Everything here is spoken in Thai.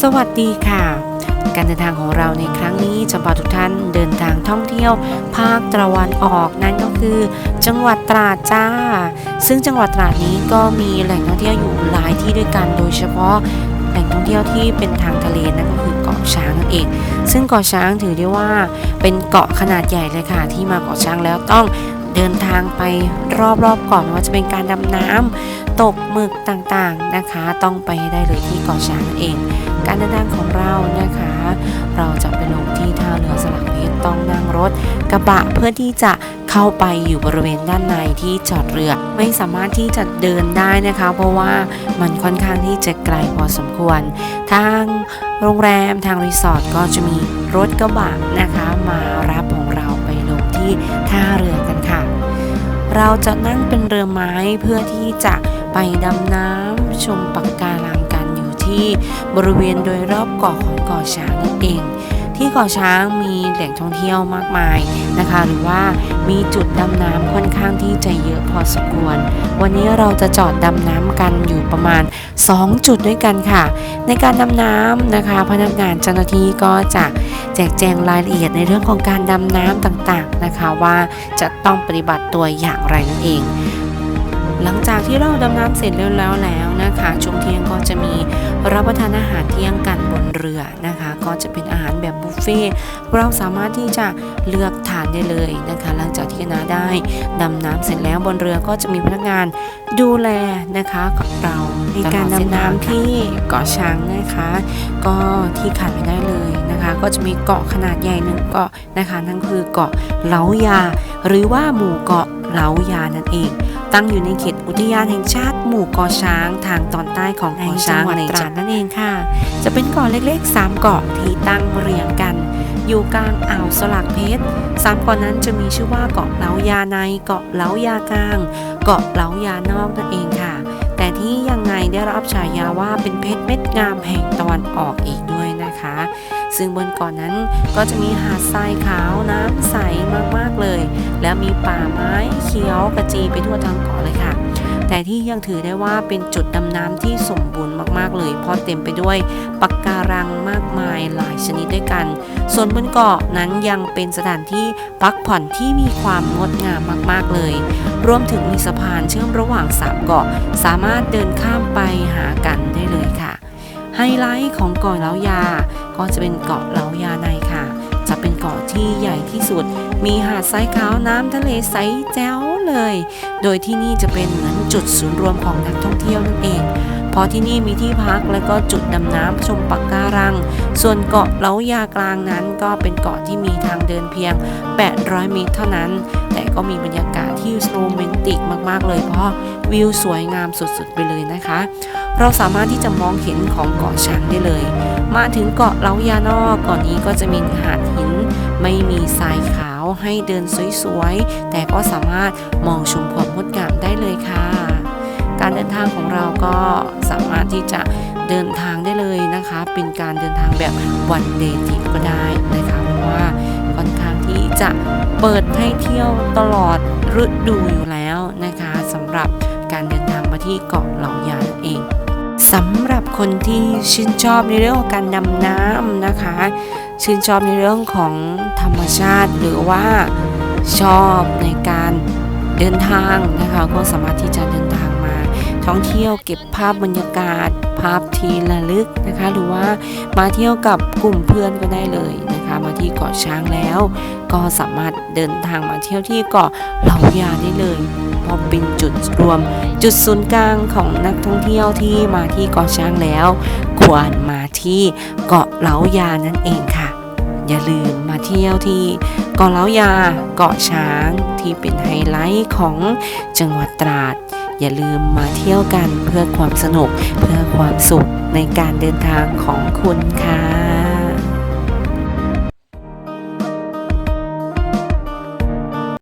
สวัสดีค่ะ การเดินทางของเราในครั้งนี้จะพาทุกท่านเดินทางท่องเที่ยว ภาคตะวันออกนั่นก็คือ จังหวัดตราดจ้า ซึ่งจังหวัดตราดนี้ก็มีแหล่งท่องเที่ยวอยู่หลายที่ด้วยกันโดยเฉพาะแหล่งท่องเที่ยวที่เป็นทางทะเลนั่นก็คือเกาะช้างนั่นเอง ซึ่งเกาะช้างถือได้ว่าเป็นเกาะขนาดใหญ่เลยค่ะ ที่มาเกาะช้างแล้วต้องเดินทางไปรอบๆเก่อนว่าจะเป็นการดำน้ำ ตกหมึกต่างๆนะคะ ต้องไปให้ได้เลยที่เกาะช้างเอง การเดินทางของเรานะคะ เราจะไปลงที่ท่าเรือสลักเพชรต้องนั่งรถ กระบะเพื่อที่จะเข้าไปอยู่บริเวณด้านในที่จอดเรือ ไม่สามารถที่จะเดินได้นะคะ เพราะว่ามันค่อนข้างที่จะไกลพอสมควร ทางโรงแรมทางรีสอร์ทก็จะมีรถกระบะนะคะมารับของเราไปลงที่ท่าเรือกันค่ะ เราจะนั่งเป็นเรือไม้เพื่อที่จะ ไปดำน้ำชมปักการังกันอยู่ที่บริเวณโดยรอบเกาะของเกาะช้างนั่นเอง ที่เกาะช้างมีแหล่งท่องเที่ยวมากมายนะคะ หรือว่ามีจุดดำน้ำค่อนข้างที่จะเยอะพอสมควร วันนี้เราจะจอดดำน้ำกันอยู่ประมาณ 2 จุดด้วยกันค่ะ ในการดำน้ำนะคะพนักงานเจ้าหน้าที่ก็จะแจกแจงรายละเอียดในเรื่องของการดำน้ำต่างๆนะคะ ว่าจะต้องปฏิบัติตัวอย่างไรนั่นเอง หลังจากที่เราดำน้ำเสร็จแล้วแล้วแล้วนะคะ ช่วงเที่ยงก็จะมีรับประทานอาหารเที่ยงกันบนเรือนะคะ ก็จะเป็นอาหารแบบบุฟเฟ่ต์เราสามารถที่จะเลือกทานได้เลยนะคะ หลังจากที่นาได้ดำน้ำเสร็จแล้วบนเรือก็จะมีพนักงานดูแลนะคะกับเราในการดำน้ำที่เกาะช้างนะคะ ก็ที่ขาดไม่ได้เลยนะคะ ก็จะมีเกาะขนาดใหญ่หนึ่งเกาะนะคะ นั่นคือเกาะเหลายาหรือว่าหมู่เกาะ เหลายานั่นเอง ตั้งอยู่ในเขตอุทยานแห่งชาติหมู่เกาะช้าง ทางตอนใต้ของเกาะช้างในจังหวัดตราดนั่นเองค่ะ จะเป็นเกาะเล็กๆ 3 เกาะที่ตั้งเรียงกัน อยู่กลางอ่าวสลักเพชรสามเกาะนั้นจะมีชื่อว่าเกาะเหลายาในเกาะเหลายากลาง เกาะเหลายานอกนั่นเองค่ะ แต่ที่ยังไงได้รับฉายาว่าเป็นเพชรเม็ดงามแห่งตะวันออกอีกด้วยนะคะ ซึ่งบนเกาะนนั้นก็จะมีหาดทรายขาวน้ำใสมากๆเลย แล้วมีป่าไม้เขียวกระจีไปทั่วทั้งเกาะเลยค่ะ แต่ที่ยังถือได้ว่าเป็นจุดดำน้ำที่สมบูรณ์มากๆเลย เพราะเต็มไปด้วยปักการังมากมายหลายชนิดด้วยกัน ส่วนบนเกาะนั้นยังเป็นสถานที่พักผ่อนที่มีความงดงามมากๆเลย รวมถึงมีสะพานเชื่อมระหว่างสามเกาะ สามารถเดินข้ามไปหากันได้เลยค่ะไฮไลท์ของเกาะเล้ายา ก็จะเป็นเกาะเล้ายาในค่ะ จะเป็นเกาะที่ใหญ่ที่สุด มีหาดทรายขาวน้ำทะเลใสแจ๋วเลย โดยที่นี่จะเป็นเหมือนจุดศูนย์รวมของนักท่องเที่ยวนั่นเองเพราะที่นี่มีที่พักและก็จุดดำน้ำชมปักการัง ส่วนเกาะเล้ายากลางนั้นก็เป็นเกาะที่มีทางเดินเพียง 800 เมตรเท่านั้น ก็มีบรรยากาศที่โรแมนติกมากๆ เลยเพราะวิวสวยงามสุดๆไปเลยนะคะ เราสามารถที่จะมองเห็นของเกาะช้างได้เลย มาถึงเกาะเล้ายานอกเกาะนี้ก็จะมีหาดหินไม่มีทรายขาวให้เดินสวยๆ แต่ก็สามารถมองชมความงดงามได้เลยค่ะ การเดินทางของเราก็สามารถที่จะเดินทางได้เลยนะคะ เป็นการเดินทางแบบวันเดย์ทิปก็ได้นะคะเพราะว่า ที่จะเปิดให้เที่ยวตลอดฤดูอยู่แล้วนะคะสำหรับการเดินทางมาที่เกาะเหล่ายานเองสำหรับคนที่ชื่นชอบในเรื่องของการดำน้ำนะคะ ชื่นชอบในเรื่องของธรรมชาติหรือว่าชอบในการเดินทางนะคะก็สามารถที่จะเดินทางมา ท่องเที่ยวเก็บภาพบรรยากาศ ภาพทีระลึกนะคะ หรือว่ามาเที่ยวกับกลุ่มเพื่อนก็ได้เลย นะคะมาที่เกาะช้างแล้ว ก็สามารถเดินทางมาเที่ยวที่เกาะเหล่ายาได้เลยเพราะเป็นจุดรวม จุดศูนย์กลางของนักท่องเที่ยวที่มาที่เกาะช้างแล้ว ควรมาที่เกาะเหลายานั่นเองค่ะ อย่าลืมมาเที่ยวที่เกาะเหลายาเกาะช้างที่เป็นไฮไลท์ของจังหวัดตราด อย่าลืมมาเที่ยวกันเพื่อความสนุกเพื่อความสุขในการเดินทางของคุณค่ะ